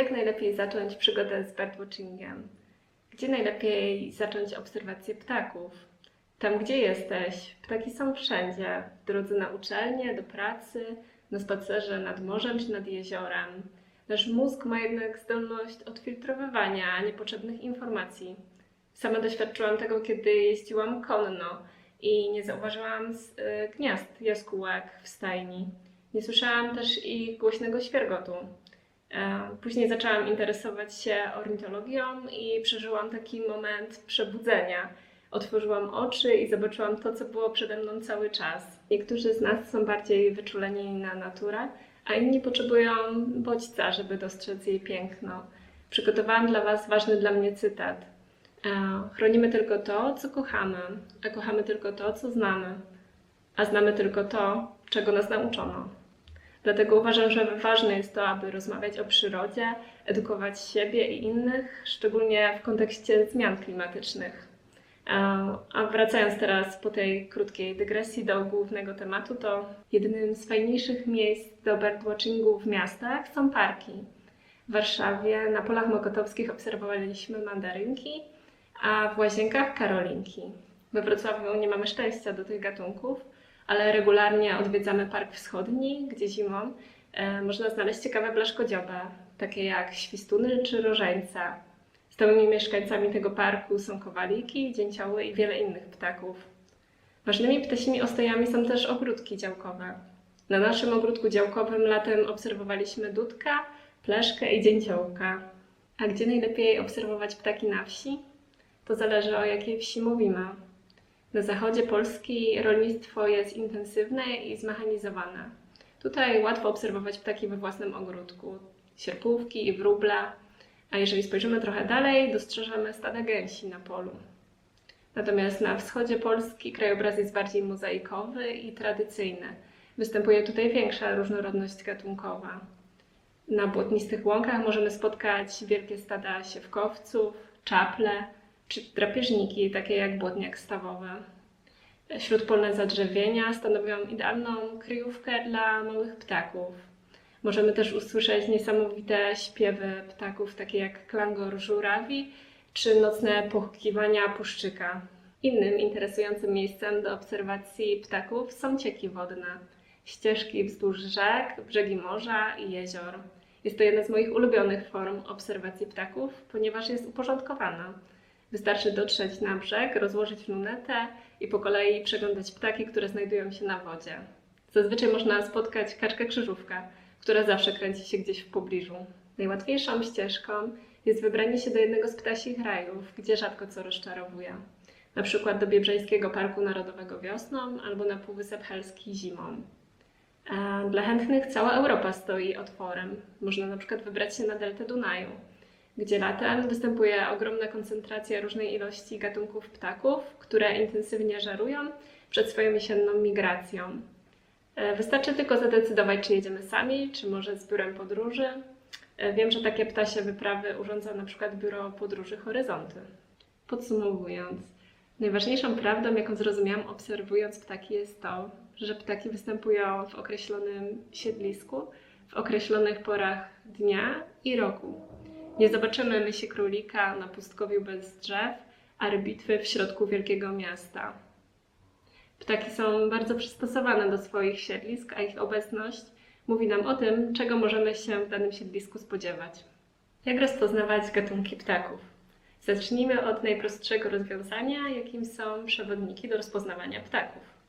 Jak najlepiej zacząć przygodę z birdwatchingiem? Gdzie najlepiej zacząć obserwację ptaków? Tam, gdzie jesteś, ptaki są wszędzie. W drodze na uczelnię, do pracy, na spacerze nad morzem czy nad jeziorem. Nasz mózg ma jednak zdolność odfiltrowywania niepotrzebnych informacji. Sama doświadczyłam tego, kiedy jeździłam konno i nie zauważyłam y, gniazd jaskółek w stajni. Nie słyszałam też ich głośnego świergotu. E, Później zaczęłam interesować się ornitologią i przeżyłam taki moment przebudzenia. Otworzyłam oczy i zobaczyłam to, co było przede mną cały czas. Niektórzy z nas są bardziej wyczuleni na naturę, a inni potrzebują bodźca, żeby dostrzec jej piękno. Przygotowałam dla Was ważny dla mnie cytat. E, Chronimy tylko to, co kochamy, a kochamy tylko to, co znamy, a znamy tylko to, czego nas nauczono. Dlatego uważam, że ważne jest to, aby rozmawiać o przyrodzie, edukować siebie i innych, szczególnie w kontekście zmian klimatycznych. E, A wracając teraz po tej krótkiej dygresji do głównego tematu, to jednym z fajniejszych miejsc do birdwatchingu w miastach są parki. W Warszawie na polach mokotowskich obserwowaliśmy mandarynki, a w łazienkach karolinki. We Wrocławiu nie mamy szczęścia do tych gatunków, ale regularnie odwiedzamy Park Wschodni, gdzie zimą e, można znaleźć ciekawe blaszkodziobe, takie jak świstuny czy rożeńce. Stałymi mieszkańcami tego parku są kowaliki, dzięcioły i wiele innych ptaków. Ważnymi ptasimi ostojami są też ogródki działkowe. Na naszym ogródku działkowym latem obserwowaliśmy dudka, pleszkę i dzięciołka. A gdzie najlepiej obserwować ptaki na wsi? To zależy o jakiej wsi mówimy. Na zachodzie Polski rolnictwo jest intensywne i zmechanizowane. Tutaj łatwo obserwować ptaki we własnym ogródku, sierpówki i wróble, a jeżeli spojrzymy trochę dalej, dostrzeżemy stada gęsi na polu. Natomiast na wschodzie Polski krajobraz jest bardziej mozaikowy i tradycyjny. Występuje tutaj większa różnorodność gatunkowa. Na błotnistych łąkach możemy spotkać wielkie stada siewkowców, czaple czy drapieżniki, takie jak błotniak stawowy. Śródpolne zadrzewienia stanowią idealną kryjówkę dla małych ptaków. Możemy też usłyszeć niesamowite śpiewy ptaków, takie jak klangor żurawi czy nocne pochukiwania puszczyka. Innym interesującym miejscem do obserwacji ptaków są cieki wodne, ścieżki wzdłuż rzek, brzegi morza i jezior. Jest to jedna z moich ulubionych form obserwacji ptaków, ponieważ jest uporządkowana. Wystarczy dotrzeć na brzeg, rozłożyć lunetę i po kolei przeglądać ptaki, które znajdują się na wodzie. Zazwyczaj można spotkać kaczkę krzyżówkę, która zawsze kręci się gdzieś w pobliżu. Najłatwiejszą ścieżką jest wybranie się do jednego z ptasich rajów, gdzie rzadko co rozczarowuje. Na przykład do Biebrzańskiego Parku Narodowego wiosną albo na Półwysep Helski zimą. E, Dla chętnych cała Europa stoi otworem. Można na przykład wybrać się na deltę Dunaju, gdzie latem występuje ogromna koncentracja różnej ilości gatunków ptaków, które intensywnie żerują przed swoją jesienną migracją. E, Wystarczy tylko zadecydować, czy jedziemy sami, czy może z biurem podróży. E, Wiem, że takie ptasie wyprawy urządza na przykład biuro podróży Horyzonty. Podsumowując, najważniejszą prawdą, jaką zrozumiałam obserwując ptaki, jest to, że ptaki występują w określonym siedlisku, w określonych porach dnia i roku. Nie zobaczymy mysi królika na pustkowiu bez drzew, a rybitwy w środku wielkiego miasta. Ptaki są bardzo przystosowane do swoich siedlisk, a ich obecność mówi nam o tym, czego możemy się w danym siedlisku spodziewać. Jak rozpoznawać gatunki ptaków? Zacznijmy od najprostszego rozwiązania, jakim są przewodniki do rozpoznawania ptaków.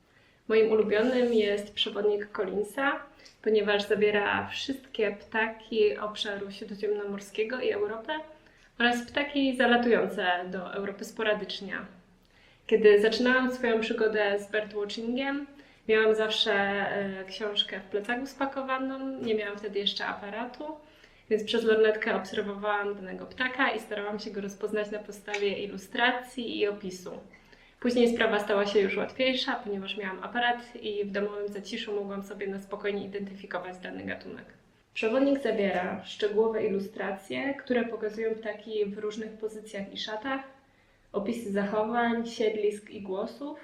Moim ulubionym jest przewodnik Collinsa, ponieważ zawiera wszystkie ptaki obszaru śródziemnomorskiego i Europy oraz ptaki zalatujące do Europy sporadycznie. Kiedy zaczynałam swoją przygodę z birdwatchingiem, miałam zawsze e, książkę w plecaku spakowaną, nie miałam wtedy jeszcze aparatu, więc przez lornetkę obserwowałam danego ptaka i starałam się go rozpoznać na podstawie ilustracji i opisu. Później sprawa stała się już łatwiejsza, ponieważ miałam aparat i w domowym zaciszu mogłam sobie na spokojnie identyfikować dany gatunek. Przewodnik zawiera szczegółowe ilustracje, które pokazują ptaki w różnych pozycjach i szatach, opisy zachowań, siedlisk i głosów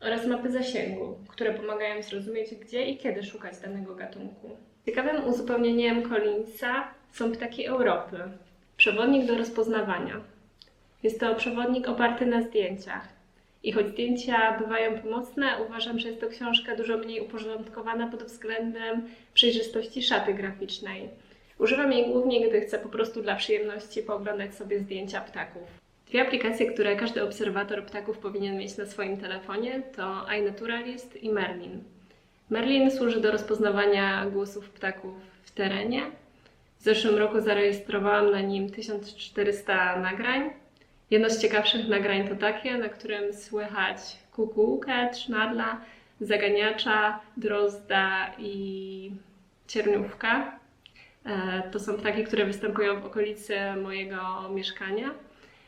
oraz mapy zasięgu, które pomagają zrozumieć, gdzie i kiedy szukać danego gatunku. Ciekawym uzupełnieniem Collinsa są ptaki Europy. Przewodnik do rozpoznawania. Jest to przewodnik oparty na zdjęciach. I choć zdjęcia bywają pomocne, uważam, że jest to książka dużo mniej uporządkowana pod względem przejrzystości szaty graficznej. Używam jej głównie, gdy chcę po prostu dla przyjemności pooglądać sobie zdjęcia ptaków. Dwie aplikacje, które każdy obserwator ptaków powinien mieć na swoim telefonie to iNaturalist i Merlin. Merlin służy do rozpoznawania głosów ptaków w terenie. W zeszłym roku zarejestrowałam na nim 1400 nagrań. Jedno z ciekawszych nagrań to takie, na którym słychać kukułkę, trznadla, zaganiacza, drozda i cierniówka. E, To są ptaki, które występują w okolicy mojego mieszkania.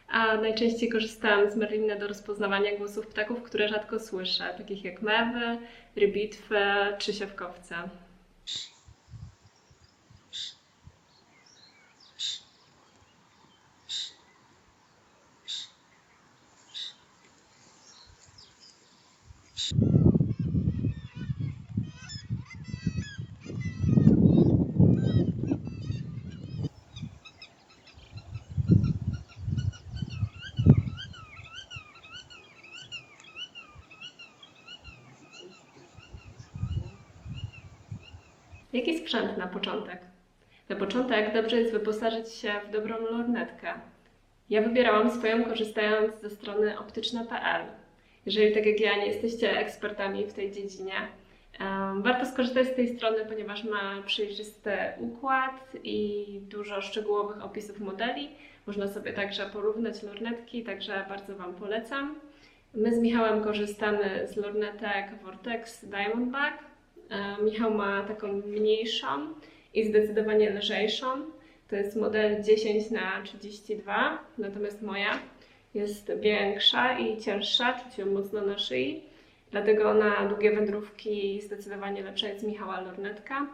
A najczęściej korzystam z Merlina do rozpoznawania głosów ptaków, które rzadko słyszę, takich jak mewy, rybitwy czy siewkowce. Jaki sprzęt na początek? Na początek dobrze jest wyposażyć się w dobrą lornetkę. Ja wybierałam swoją korzystając ze strony optyczna.pl. Jeżeli tak jak ja nie jesteście ekspertami w tej dziedzinie, warto skorzystać z tej strony, ponieważ ma przejrzysty układ i dużo szczegółowych opisów modeli. Można sobie także porównać lornetki, także bardzo Wam polecam. My z Michałem korzystamy z lornetek Vortex Diamondback. E, Michał ma taką mniejszą i zdecydowanie lżejszą. To jest model 10 na 32, natomiast moja jest większa i cięższa, czuć ją mocno na szyi. Dlatego na długie wędrówki zdecydowanie lepsza jest Michała lornetka.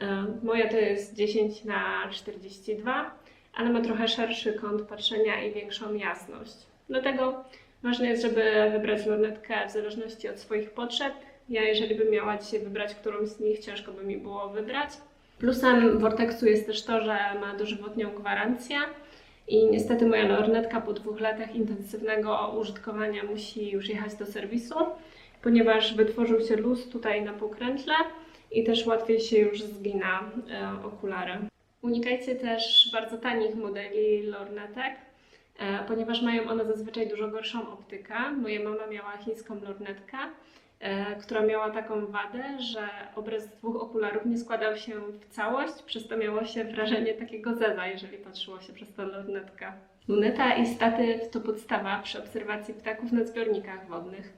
E, Moja to jest 10 na 42, ale ma trochę szerszy kąt patrzenia i większą jasność. Dlatego ważne jest, żeby wybrać lornetkę w zależności od swoich potrzeb. Ja, jeżeli bym miała dzisiaj wybrać którąś z nich, ciężko by mi było wybrać. Plusem Vortexu jest też to, że ma dożywotnią gwarancję i niestety moja lornetka po dwóch latach intensywnego użytkowania musi już jechać do serwisu, ponieważ wytworzył się luz tutaj na pokrętle i też łatwiej się już zgina e, okulary. Unikajcie też bardzo tanich modeli lornetek, e, ponieważ mają one zazwyczaj dużo gorszą optykę. Moja mama miała chińską lornetkę, która miała taką wadę, że obraz dwóch okularów nie składał się w całość, przez to miało się wrażenie takiego zeza, jeżeli patrzyło się przez tę lornetkę. Luneta i statyw to podstawa przy obserwacji ptaków na zbiornikach wodnych.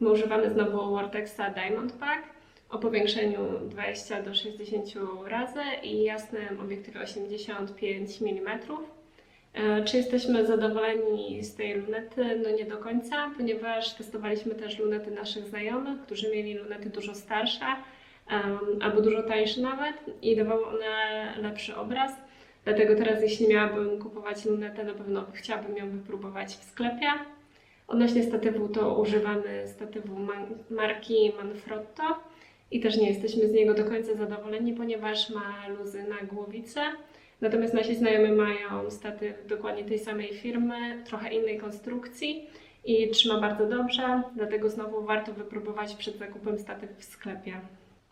My używamy znowu Vortexa Diamond Pack o powiększeniu 20 do 60 razy i jasnym obiektywie 85 mm. E, Czy jesteśmy zadowoleni z tej lunety? No nie do końca, ponieważ testowaliśmy też lunety naszych znajomych, którzy mieli lunety dużo starsze em, albo dużo tańsze nawet i dawały one lepszy obraz. Dlatego teraz, jeśli miałabym kupować lunetę, na pewno chciałabym ją wypróbować w sklepie. Odnośnie statywu, to używamy statywu marki Manfrotto i też nie jesteśmy z niego do końca zadowoleni, ponieważ ma luzy na głowicę. Natomiast nasi znajomi mają statyw dokładnie tej samej firmy, trochę innej konstrukcji i trzyma bardzo dobrze, dlatego znowu warto wypróbować przed zakupem statyw w sklepie.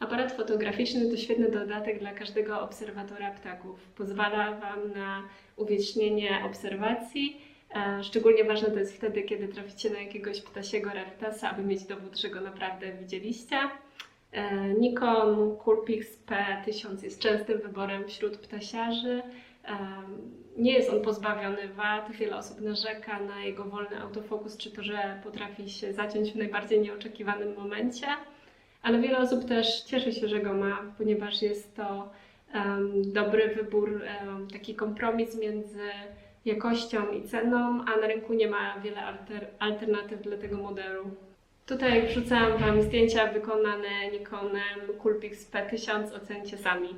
Aparat fotograficzny to świetny dodatek dla każdego obserwatora ptaków. Pozwala Wam na uwiecznienie obserwacji. E, Szczególnie ważne to jest wtedy, kiedy traficie na jakiegoś ptasiego rarytasa, aby mieć dowód, że go naprawdę widzieliście. E, Nikon Coolpix P1000 jest częstym wyborem wśród ptasiarzy. Em, Nie jest on pozbawiony wad. Wiele osób narzeka na jego wolny autofokus, czy to, że potrafi się zaciąć w najbardziej nieoczekiwanym momencie. Ale wiele osób też cieszy się, że go ma, ponieważ jest to dobry wybór, taki kompromis między jakością i ceną, a na rynku nie ma wiele alter, alternatyw dla tego modelu. Tutaj wrzucałam Wam zdjęcia wykonane Nikonem Coolpix P1000, ocencie sami.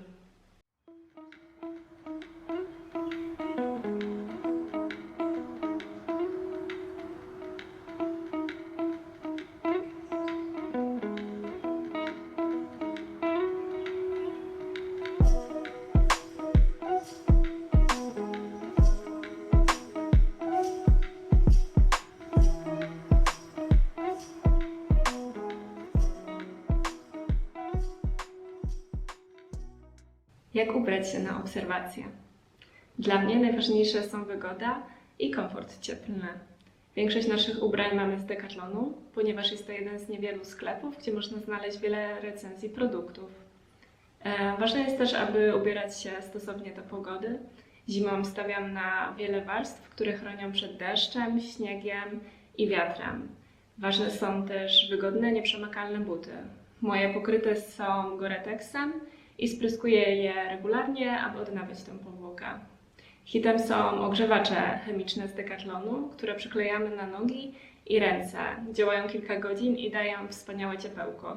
Się na obserwacje? Dla mnie najważniejsze są wygoda i komfort cieplny. Większość naszych ubrań mamy z Decathlonu, ponieważ jest to jeden z niewielu sklepów, gdzie można znaleźć wiele recenzji produktów. E, ważne jest też, aby ubierać się stosownie do pogody. Zimą stawiam na wiele warstw, które chronią przed deszczem, śniegiem i wiatrem. Ważne są też wygodne, nieprzemakalne buty. Moje pokryte są Gore-Texem i spryskuję je regularnie, aby odnawiać tę powłokę. Hitem są ogrzewacze chemiczne z Decathlonu, które przyklejamy na nogi i ręce. Działają kilka godzin i dają wspaniałe ciepełko.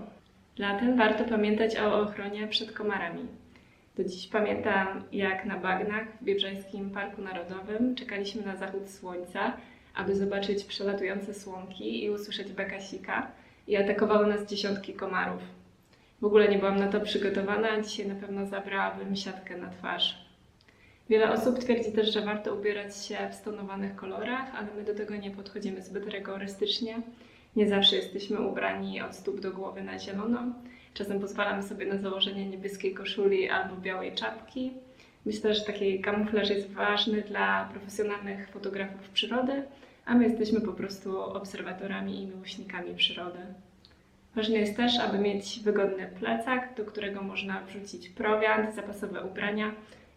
Latem warto pamiętać o ochronie przed komarami. Do dziś pamiętam, jak na bagnach w Biebrzańskim Parku Narodowym czekaliśmy na zachód słońca, aby zobaczyć przelatujące słomki i usłyszeć bekasika i atakowały nas dziesiątki komarów. W ogóle nie byłam na to przygotowana, dzisiaj na pewno zabrałabym siatkę na twarz. Wiele osób twierdzi też, że warto ubierać się w stonowanych kolorach, ale my do tego nie podchodzimy zbyt rygorystycznie. Nie zawsze jesteśmy ubrani od stóp do głowy na zielono. Czasem pozwalamy sobie na założenie niebieskiej koszuli albo białej czapki. Myślę, że taki kamuflaż jest ważny dla profesjonalnych fotografów przyrody, a my jesteśmy po prostu obserwatorami i miłośnikami przyrody. Ważne jest też, aby mieć wygodny plecak, do którego można wrzucić prowiant, zapasowe ubrania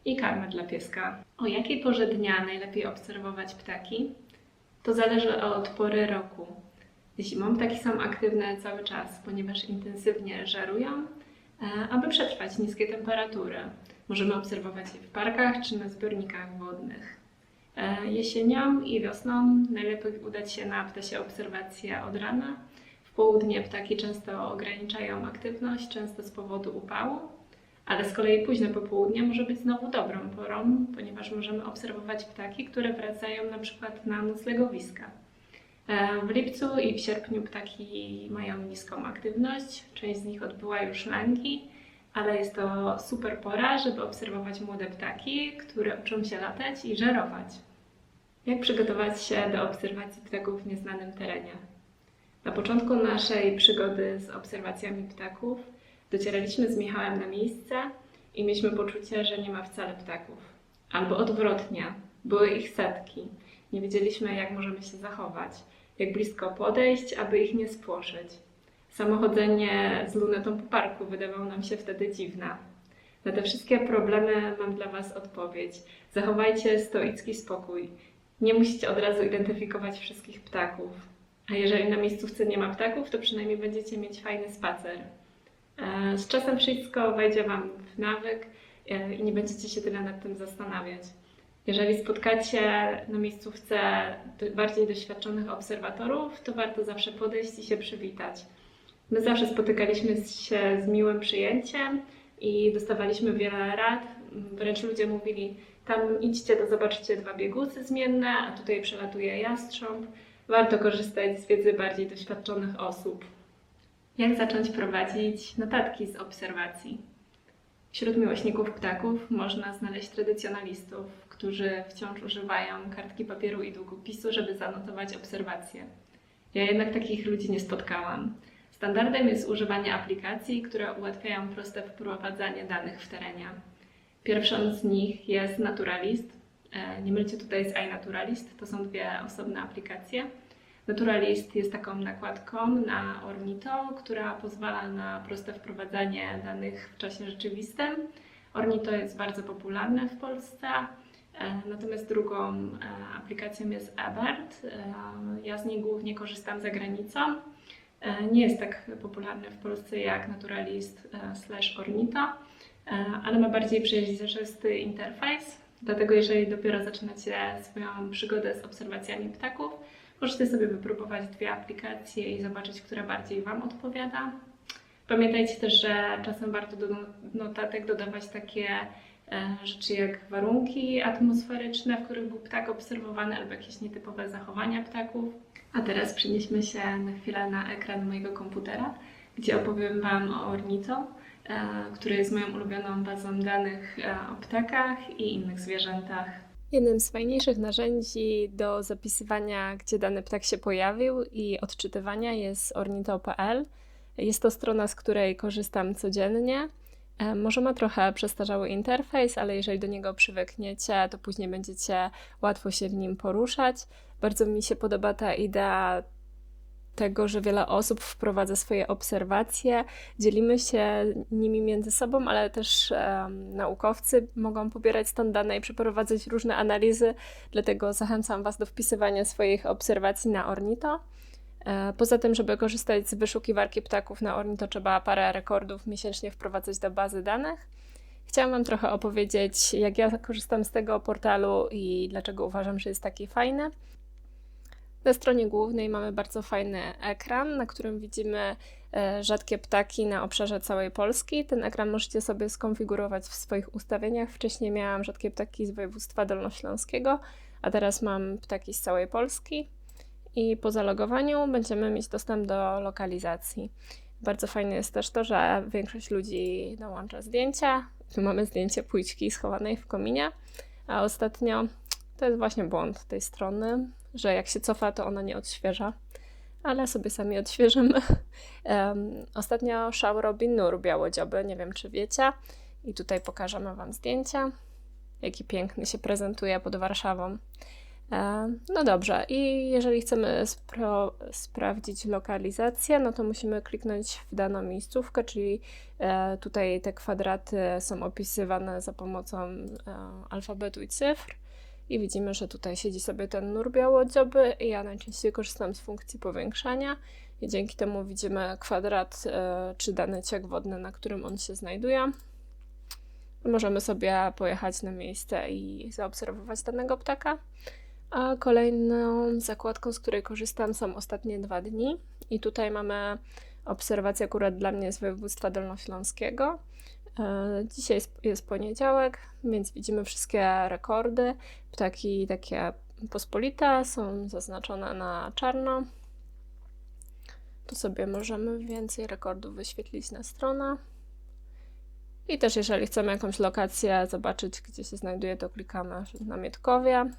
i karmę dla pieska. O jakiej porze dnia najlepiej obserwować ptaki? To zależy od pory roku. Zimą ptaki są aktywne cały czas, ponieważ intensywnie żerują, e, aby przetrwać niskie temperatury. Możemy obserwować je w parkach czy na zbiornikach wodnych. E, jesienią i wiosną najlepiej udać się na ptasie obserwacje od rana. Południe ptaki często ograniczają aktywność, często z powodu upału, ale z kolei późne popołudnie może być znowu dobrą porą, ponieważ możemy obserwować ptaki, które wracają na przykład na noclegowiska. E, w lipcu i w sierpniu ptaki mają niską aktywność, część z nich odbyła już lęki, ale jest to super pora, żeby obserwować młode ptaki, które uczą się latać i żerować. Jak przygotować się do obserwacji ptaków w nieznanym terenie? Na początku naszej przygody z obserwacjami ptaków docieraliśmy z Michałem na miejsce i mieliśmy poczucie, że nie ma wcale ptaków. Albo odwrotnie, były ich setki. Nie wiedzieliśmy, jak możemy się zachować, jak blisko podejść, aby ich nie spłoszyć. Samochodzenie z lunetą po parku wydawało nam się wtedy dziwne. Na te wszystkie problemy mam dla Was odpowiedź. Zachowajcie stoicki spokój. Nie musicie od razu identyfikować wszystkich ptaków. A jeżeli na miejscówce nie ma ptaków, to przynajmniej będziecie mieć fajny spacer. E, z czasem wszystko wejdzie Wam w nawyk e, i nie będziecie się tyle nad tym zastanawiać. Jeżeli spotkacie na miejscówce bardziej doświadczonych obserwatorów, to warto zawsze podejść i się przywitać. My zawsze spotykaliśmy się z miłym przyjęciem i dostawaliśmy wiele rad. Wręcz ludzie mówili, tam idźcie, to zobaczycie dwa biegusy zmienne, a tutaj przelatuje jastrząb. Warto korzystać z wiedzy bardziej doświadczonych osób. Jak zacząć prowadzić notatki z obserwacji? Wśród miłośników ptaków można znaleźć tradycjonalistów, którzy wciąż używają kartki papieru i długopisu, żeby zanotować obserwacje. Ja jednak takich ludzi nie spotkałam. Standardem jest używanie aplikacji, które ułatwiają proste wprowadzanie danych w terenie. Pierwszą z nich jest Naturalist. E, nie mylcie tutaj z iNaturalist, to są dwie osobne aplikacje. Naturalist jest taką nakładką na Ornito, która pozwala na proste wprowadzanie danych w czasie rzeczywistym. Ornito jest bardzo popularne w Polsce, e, natomiast drugą e, aplikacją jest eBird. E, ja z niej głównie korzystam za granicą. Nie jest tak popularny w Polsce jak Naturalist slash Ornito, ale ma bardziej przejrzysty interfejs. Dlatego jeżeli dopiero zaczynacie swoją przygodę z obserwacjami ptaków, Możecie sobie wypróbować dwie aplikacje i zobaczyć, która bardziej Wam odpowiada. Pamiętajcie też, że czasem warto do notatek dodawać takie e, rzeczy jak warunki atmosferyczne, w których był ptak obserwowany, albo jakieś nietypowe zachowania ptaków. A teraz przenieśmy się na chwilę na ekran mojego komputera, gdzie opowiem Wam o Ornito, e, który jest moją ulubioną bazą danych e, o ptakach i innych zwierzętach. Jednym z fajniejszych narzędzi do zapisywania, gdzie dany ptak się pojawił i odczytywania jest ornito.pl. Jest to strona, z której korzystam codziennie. E, Może ma trochę przestarzały interfejs, ale jeżeli do niego przywykniecie, to później będziecie łatwo się w nim poruszać. Bardzo mi się podoba ta idea tego, że wiele osób wprowadza swoje obserwacje, dzielimy się nimi między sobą, ale też em, naukowcy mogą pobierać stąd dane i przeprowadzać różne analizy, dlatego zachęcam Was do wpisywania swoich obserwacji na Ornito. E, Poza tym, żeby korzystać z wyszukiwarki ptaków na Ornito, trzeba parę rekordów miesięcznie wprowadzać do bazy danych. Chciałam Wam trochę opowiedzieć, jak ja korzystam z tego portalu i dlaczego uważam, że jest taki fajny. Na stronie głównej mamy bardzo fajny ekran, na którym widzimy e, rzadkie ptaki na obszarze całej Polski. Ten ekran możecie sobie skonfigurować w swoich ustawieniach. Wcześniej miałam rzadkie ptaki z województwa dolnośląskiego, a teraz mam ptaki z całej Polski. I po zalogowaniu będziemy mieć dostęp do lokalizacji. Bardzo fajne jest też to, że większość ludzi dołącza zdjęcia. Tu mamy zdjęcie płyczki schowanej w kominie, a ostatnio to jest właśnie błąd tej strony, że jak się cofa, to ona nie odświeża, ale sobie sami odświeżymy. Em, ostatnio szał robi nur białodzioby, nie wiem czy wiecie. I tutaj pokażemy Wam zdjęcia, jaki piękny się prezentuje pod Warszawą. No dobrze, i jeżeli chcemy spro- sprawdzić lokalizację, no to musimy kliknąć w daną miejscówkę, czyli e, tutaj te kwadraty są opisywane za pomocą e, alfabetu i cyfr. I widzimy, że tutaj siedzi sobie ten nur białodzioby i ja najczęściej korzystam z funkcji powiększania i dzięki temu widzimy kwadrat e, czy dany ciek wodny, na którym on się znajduje. Możemy sobie pojechać na miejsce i zaobserwować danego ptaka. A kolejną zakładką, z której korzystam, są ostatnie dwa dni. I tutaj mamy obserwację akurat dla mnie z województwa dolnośląskiego. E, Dzisiaj jest, poniedziałek, więc widzimy wszystkie rekordy. Ptaki takie pospolite są zaznaczone na czarno. Tu sobie możemy więcej rekordów wyświetlić na stronę. I też jeżeli chcemy jakąś lokację zobaczyć, gdzie się znajduje, to klikamy na Mietkowie.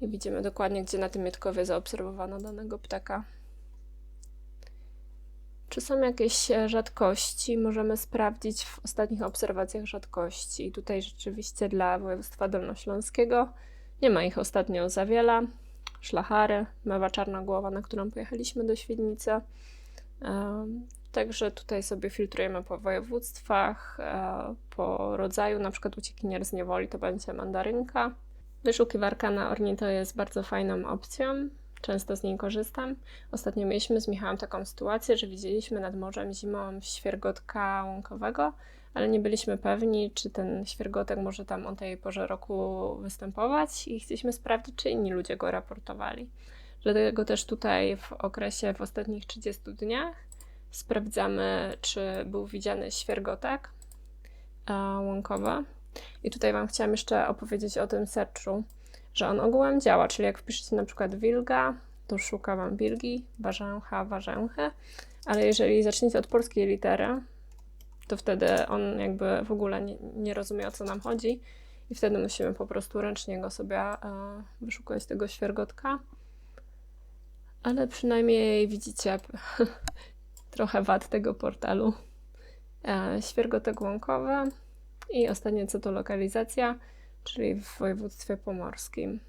I widzimy dokładnie, gdzie na tym Mietkowie zaobserwowano danego ptaka. Czy są jakieś e, rzadkości? Możemy sprawdzić w ostatnich obserwacjach rzadkości. I tutaj rzeczywiście dla województwa dolnośląskiego nie ma ich ostatnio za wiele. Szlachary, mewa czarnogłowa, na którą pojechaliśmy do Świdnicy. Także tutaj sobie filtrujemy po województwach, e, po rodzaju, na przykład uciekinier z niewoli to będzie mandarynka. Wyszukiwarka na Ornito jest bardzo fajną opcją. Często z niej korzystam. Ostatnio mieliśmy z Michałem taką sytuację, że widzieliśmy nad morzem zimą świergotka łąkowego, ale nie byliśmy pewni, czy ten świergotek może tam o tej porze roku występować i chcieliśmy sprawdzić, czy inni ludzie go raportowali. Dlatego też tutaj w okresie w ostatnich 30 dniach sprawdzamy, czy był widziany świergotek a, łąkowy. I tutaj Wam chciałam jeszcze opowiedzieć o tym searchu, że on ogółem działa, czyli jak wpiszecie na przykład wilga, to szuka Wam wilgi, warzęcha, warzęchy, ale jeżeli zaczniecie od polskiej litery, to wtedy on jakby w ogóle nie, nie rozumie o co nam chodzi i wtedy musimy po prostu ręcznie go sobie e, wyszukać tego świergotka. Ale przynajmniej widzicie trochę wad tego portalu. E, Świergotek łąkowy i ostatnie co to lokalizacja, czyli w województwie pomorskim.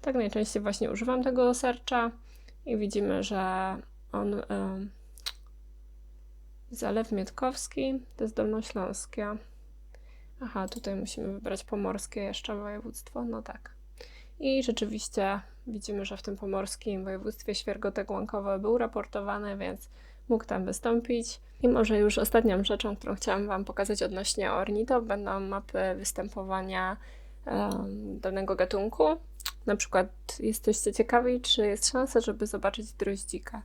Tak najczęściej właśnie używam tego searcha i widzimy, że on e, Zalew Mietkowski to jest Dolnośląskie. Aha, tutaj musimy wybrać pomorskie jeszcze województwo, no tak. I rzeczywiście widzimy, że w tym pomorskim województwie świergotek łąkowy był raportowany, więc mógł tam wystąpić. I może już ostatnią rzeczą, którą chciałam Wam pokazać odnośnie ornito, będą mapy występowania em, danego gatunku. Na przykład jesteście ciekawi, czy jest szansa, żeby zobaczyć droździka.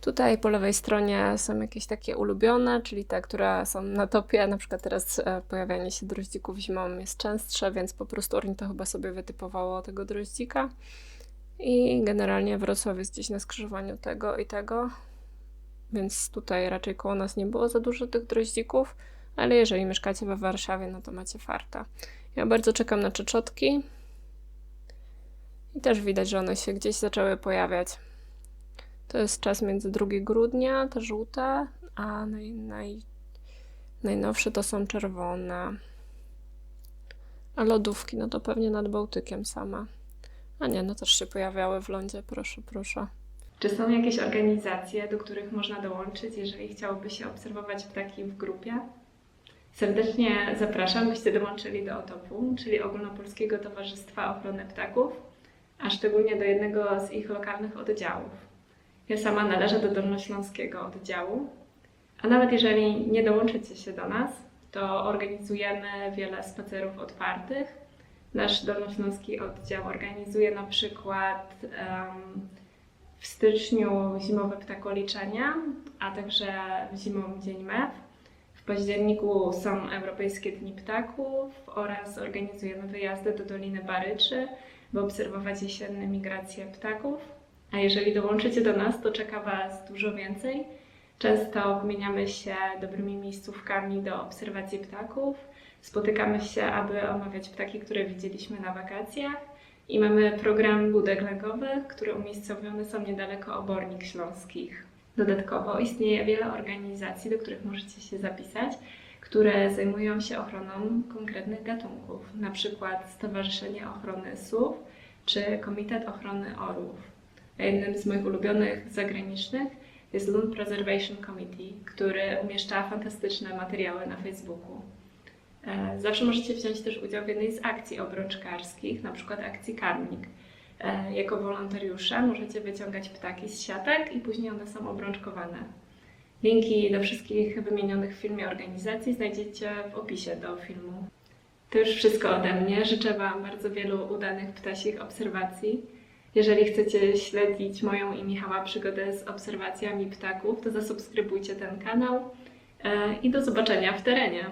Tutaj po lewej stronie są jakieś takie ulubione, czyli te, które są na topie. Na przykład teraz e, pojawianie się droździków zimą jest częstsze, więc po prostu Ornito chyba sobie wytypowało tego droździka. I generalnie Wrocław jest gdzieś na skrzyżowaniu tego i tego, więc tutaj raczej koło nas nie było za dużo tych droździków, ale jeżeli mieszkacie we Warszawie, no to macie farta. Ja bardzo czekam na czeczotki. I też widać, że one się gdzieś zaczęły pojawiać. To jest czas między 2 grudnia, te żółte, a naj, naj, najnowsze to są czerwone. A lodówki, no to pewnie nad Bałtykiem same. A nie, no też się pojawiały w lądzie, proszę, proszę. Czy są jakieś organizacje, do których można dołączyć, jeżeli chciałoby się obserwować ptaki w grupie? Serdecznie zapraszam, byście dołączyli do OTOP-u, czyli Ogólnopolskiego Towarzystwa Ochrony Ptaków, a szczególnie do jednego z ich lokalnych oddziałów. Ja sama należę do Dolnośląskiego oddziału, a nawet jeżeli nie dołączycie się do nas, to organizujemy wiele spacerów otwartych. Nasz Dolnośląski oddział organizuje na przykład em, w styczniu zimowe ptakoliczenia, a także zimą Dzień Mew. W październiku są Europejskie Dni Ptaków oraz organizujemy wyjazdy do Doliny Baryczy, by obserwować jesienne migracje ptaków. A jeżeli dołączycie do nas, to czeka Was dużo więcej. Często wymieniamy się dobrymi miejscówkami do obserwacji ptaków. Spotykamy się, aby omawiać ptaki, które widzieliśmy na wakacjach. I mamy program budek lęgowych, które umiejscowione są niedaleko obornik śląskich. Dodatkowo istnieje wiele organizacji, do których możecie się zapisać, które zajmują się ochroną konkretnych gatunków, na przykład Stowarzyszenie Ochrony Słów czy Komitet Ochrony Orłów. A jednym z moich ulubionych zagranicznych jest Loon Preservation Committee, który umieszcza fantastyczne materiały na Facebooku. E, Zawsze możecie wziąć też udział w jednej z akcji obrączkarskich, na przykład akcji Karmnik. E, Jako wolontariusze możecie wyciągać ptaki z siatek i później one są obrączkowane. Linki do wszystkich wymienionych w filmie organizacji znajdziecie w opisie do filmu. To już wszystko ode mnie. Życzę Wam bardzo wielu udanych ptasich obserwacji. Jeżeli chcecie śledzić moją i Michała przygodę z obserwacjami ptaków, to zasubskrybujcie ten kanał e, i do zobaczenia w terenie.